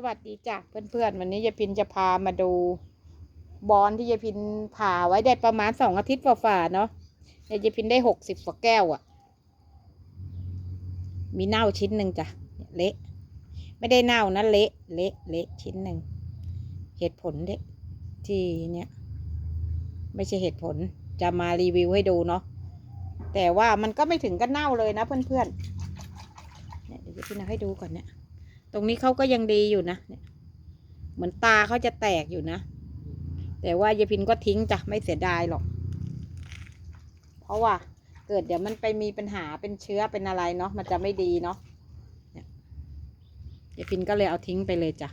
สวัสดีจ้ะเพื่อนๆ วันนี้ยายพินจะพามาดูบอนที่ยายพินผ่าไว้ได้ประมาณสองอาทิตย์ฝ่าๆเนาะยายพินได้หกสิบกว่าแก้วอะ่ะ มีเน่าชิ้นหนึ่งจ้ะเละไม่ได้เน่านะเละเละเละชิ้นหนึ่งเหตุผลเด็ที่เนี่ยไม่ใช่เหตุผลจะมารีวิวให้ดูเนาะแต่ว่ามันก็ไม่ถึงกับเน่าเลยนะเพื่อนๆเนี่ยเดี๋ยวยายพินเอาให้ดูก่อนเนี่ย ตรงนี้เขาก็ยังดีอยู่นะเนี่ยเหมือนตาเขาจะแตกอยู่นะ แต่ว่ายายพินก็ทิ้งจ้ะไม่เสียดายหรอก เพราะว่าเกิดเดี๋ยวมันไปมีปัญหาเป็นเชื้อเป็นอะไรเนาะมันจะไม่ดีเนาะเนี่ยยายพินก็เลยเอาทิ้งไปเลยจ้ะ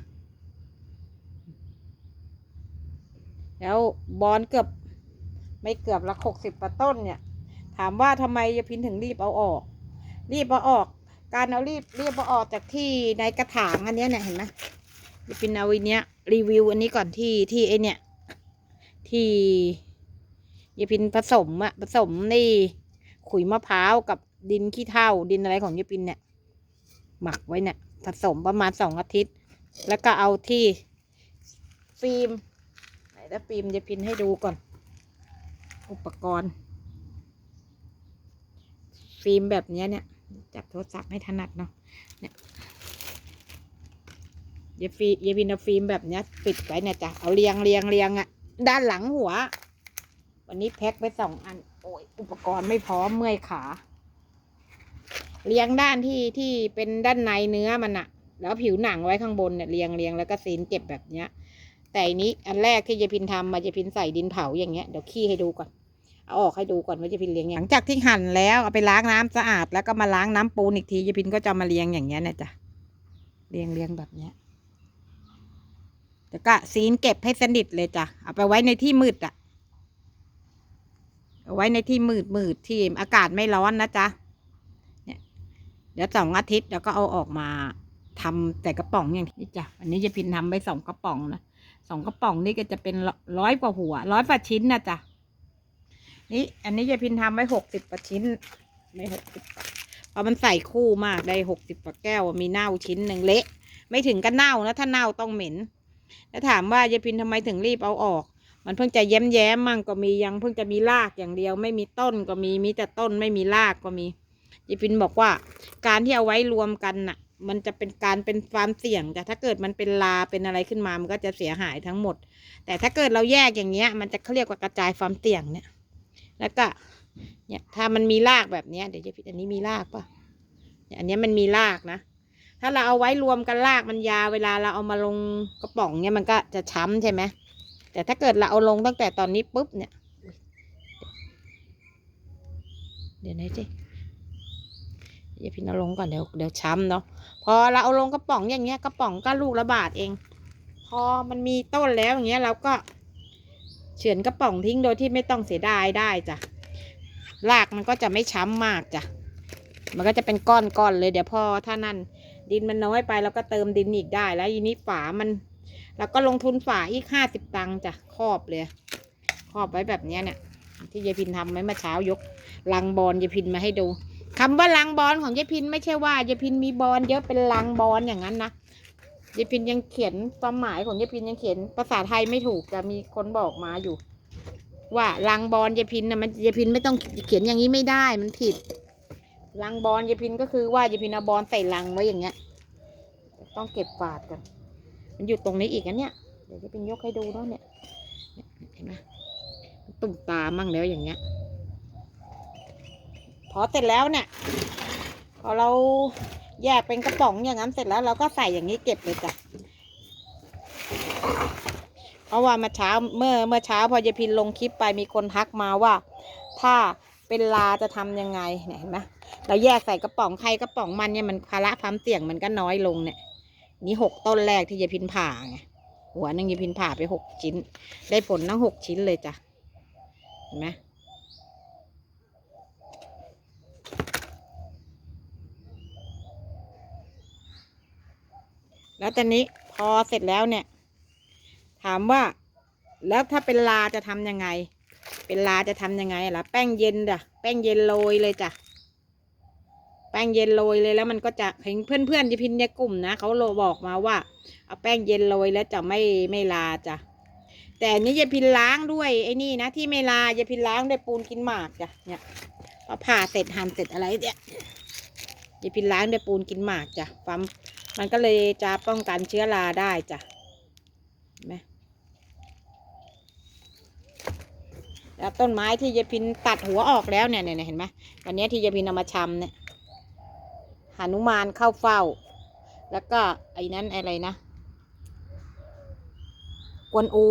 แล้วบอนเกือบไม่เกือบละหกสิบประต้นเนี่ย ถามว่าทำไมยายพินถึงรีบเอาออก รีบเอาออก การเอารีบเรียบอาออกจากที่ในกระถางอันนี้เนี่ยเห็นไหมยายพินเอาอันเนี้ยรีวิวอันนี้ก่อนที่ที่ไอเนี่ย ที่ยายพินผสมอะผสมนี่ขุยมะพร้าวกับดินขี้เถ้าดินอะไรของยายพินเนี่ย หมักไว้เนี่ยผสมประมาณสองอาทิตย์ แล้วก็เอาที่ฟิล์มไหนแล้วฟิล์มยายพินให้ดูก่อน อุปกรณ์ ฟิล์มแบบเนี้ยเนี่ย จับโทรศัพท์ให้ถนัดเนาะเนี่ยเยฟีเยายพินเอาฟิล์มแบบเนี้ย ปิดไว้เนี่ยจ้ะเอาเรียงเรียงเรียงอะด้านหลังหัว วันนี้แพ็คไปสองอัน โอ้ยอุปกรณ์ไม่พร้อมเมื่อยขา เรียงด้านที่ที่เป็นด้านในเนื้อมันอะแล้วผิวหนังไว้ข้างบนเนี่ยเรียงเรียงแล้วก็ซีนเก็บแบบเนี้ย แต่อันนี้อันแรกที่เยพินทำมาเยายพินใส่ดินเผาอย่างเงี้ยเดี๋ยวขี้ให้ดูก่อน เอาออกให้ดูก่อนว่าจะพินเลี้ยงอย่างหลังจากที่หั่นแล้วเอาไปล้างน้ำสะอาด แล้วก็มาล้างน้ำปูนอีกทียายพินก็จะมาเลี้ยงอย่างเงี้ยนี่ยจ้ะเลี้ยงเลี้ยงแบบเนี้ยแล้วก็ซีนเก็บให้สนิทเลยจ้ะเอาไปไว้ในที่มืดอะเอาไว้ในที่มืดมืดที่อากาศไม่ร้อนนะจ๊ะเนี่ยเดี๋ยวสองอาทิตย์แล้วก็เอาออกมาทำแต่กระป๋องอย่างนี้จ้ะอันนี้ยาพินทำไปสองกระป๋องนะสองกระป๋องนี่ก็จะเป็นร้อยกว่าหัวร้อยกว่าชิ้นนะจ๊ะ นี่อันนี้ยายพินทำไว้หกสิบกว่าชิ้น ไม่หกสิบพราะมันใส่คู่มากได้หกสิบกว่าแก้วมีเน่าชิ้นหนึ่งเละ ไม่ถึงกับเน่านะถ้าเน่าต้องเหม็น แล้วถามว่ายายพินทำไมถึงรีบเอาออก มันเพิ่งจะแย้มแย้มมั่งก็มียังเพิ่งจะมีรากอย่างเดียว ไม่มีต้นก็มีมีแต่ต้นไม่มีรากก็มียายพินบอกว่า การที่เอาไว้รวมกันน่ะ มันจะเป็นการเป็นความเสี่ยงแต่ถ้าเกิดมันเป็นลาเป็นอะไรขึ้นมามันก็จะเสียหายทั้งหมด แต่ถ้าเกิดเราแยกอย่างเงี้ย มันจะเขาเรียกว่ากระจายความเสี่ยงเนี่ย แล้วก็เนี่ยถ้ามันมีรากแบบเนี้ยเดี๋ยวจะพิดอันนี้มีรากปะเนี่ยอันนี้มันมีรากนะ ถ้าเราเอาไว้รวมกันรากมันยาวเวลาเราเอามาลงกระป๋องเนี่ยมันก็จะช้ำใช่ไหมแต่ถ้าเกิดเราเอาลงตั้งแต่ตอนนี้ปุ๊บเนี่ย เดี๋ยวนะจิอย่าพินเอาลงก่อนเดี๋ยวเดี๋ยวช้ำเนาะพอเราเอาลงกระป๋องอย่างเงี้ยกระป๋องก็ลูกละบาทเอง พอมันมีต้นแล้วอย่างเงี้ยเราก็ เฉือนกระป๋องทิ้งโดยที่ไม่ต้องเสียดายได้จ้ะรากมันก็จะไม่ช้ำมากจ้ะมันก็จะเป็นก้อนๆเลยเดี๋ยวพอถ้านั่นดินมันน้อยไปเราก็เติมดินอีกได้แล้วยีนี้ฝามันเราก็ลงทุนฝาอีกห้าสิบตังค์จ้ะครอบเลยครอบไว้แบบนี้เนี่ยที่ยายพินทำไว้เมื่อเช้ายกลังบอลยายพินมาให้ดูคำว่าลังบอลของยายพินไม่ใช่ว่ายายพินมีบอลเยอะเป็นลังบอลอย่างนั้นนะ ยายพินยังเขียนความหมายของยายพินยังเขียนภาษาไทยไม่ถูกจะมีคนบอกมาอยู่ ว่าลังบอลยายพินนะมันยายพินไม่ต้องเขียนอย่างนี้ไม่ได้มันผิดลังบอลยายพินก็คือว่ายายพินเอาบอลใส่ลังไว้อย่างเงี้ย ต้องเก็บฝาดกัน มันอยู่ตรงนี้อีกอันเนี้ยเดี๋ยวยายพินยกให้ดูเนาะเนี่ยเนี่ยเห็นไหมตุ่มตามั่งแล้วอย่างเงี้ย พอเสร็จแล้วเนี่ยพอเรา แยกเป็นกระป๋องอย่างนั้นเสร็จแล้วเราก็ใส่อย่างนี้เก็บเลยจ้ะเพราะว่าเมื่อเช้าเมื่อเมื่อเช้าพอยายพินลงคลิปไปมีคนทักมาว่า ถ้าเป็นลาจะทำยังไงเนี่ยเห็นไหมเราแยกใส่กระป๋องใครกระป๋องมันเนี่ยมันภาระความเสี่ยงมันก็น้อยลงเนี่ย นี่หกต้นแรกที่ยายพินผ่าไงหัวนึงยายพินผ่าไปหกชิ้น ได้ผลทั้งหกชิ้นเลยจ้ะเห็นไหม แล้วตอนนี้พอเสร็จแล้วเนี่ย ถามว่า แล้วถ้าเป็นลาจะทำยังไง เป็นลาจะทำยังไงล่ะ แป้งเย็นจ้ะแป้งเย็นโรยเลยจ้ะแป้งเย็นโรยเลยแล้วมันก็จะเห็นเพื่อนเพื่อนๆยายพินในกลุ่มนะเขาโลบอกมาว่า เอาแป้งเย็นโรยแล้วจะไม่ไม่ลาจ้ะแต่นี้ยายพินล้างด้วยไอ้นี่นะที่ไม่ลายายพินล้างด้วยปูนกินหมากจ้ะเนี่ยพอผ่าเสร็จหั่นเสร็จอะไรเนี่ยยายพินล้างด้วยปูนกินหมากจ้ะฟัม มันก็เลยจะป้องกันเชื้อราได้จ้ะเห็นไหมแล้วต้นไม้ที่ยายพินตัดหัวออกแล้วเนี่ยเนี่ยเห็นไหมวันนี้ที่ยายพินเอามาชำเนี่ยหานุมานเข้าเฝ้า แล้วก็ไอ้นั้นอะไรนะ กวนอู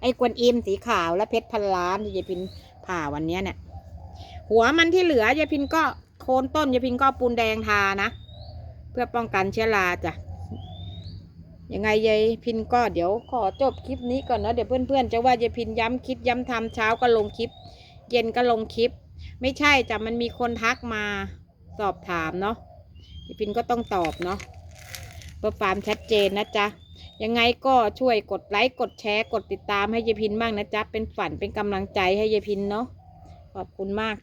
ไอ้กวนอิมสีขาวและเพชรพันล้านที่ยายพินผ่าวันนี้เนี่ยหัวมันที่เหลือยายพินก็โคนต้นยายพินก็ปูนแดงทานะ เพื่อป้องกันเชื้อราจ้ะยังไงยายพินก็เดี๋ยวขอจบคลิปนี้ก่อนนะเดี๋ยวเพื่อนๆจะว่ายายพินย้ำคิดย้ำทำเช้าก็ลงคลิป เย็นก็ลงคลิป ไม่ใช่จ้ะมันมีคนทักมาสอบถามเนาะยายพินก็ต้องตอบเนาะเพื่อความชัดเจนนะจ๊ะยังไงก็ช่วยกดไลค์กดแชร์กดติดตามให้ยายพินบ้างนะจ๊ะเป็นฝันเป็นกำลังใจให้ยายพินเนาะขอบคุณมาก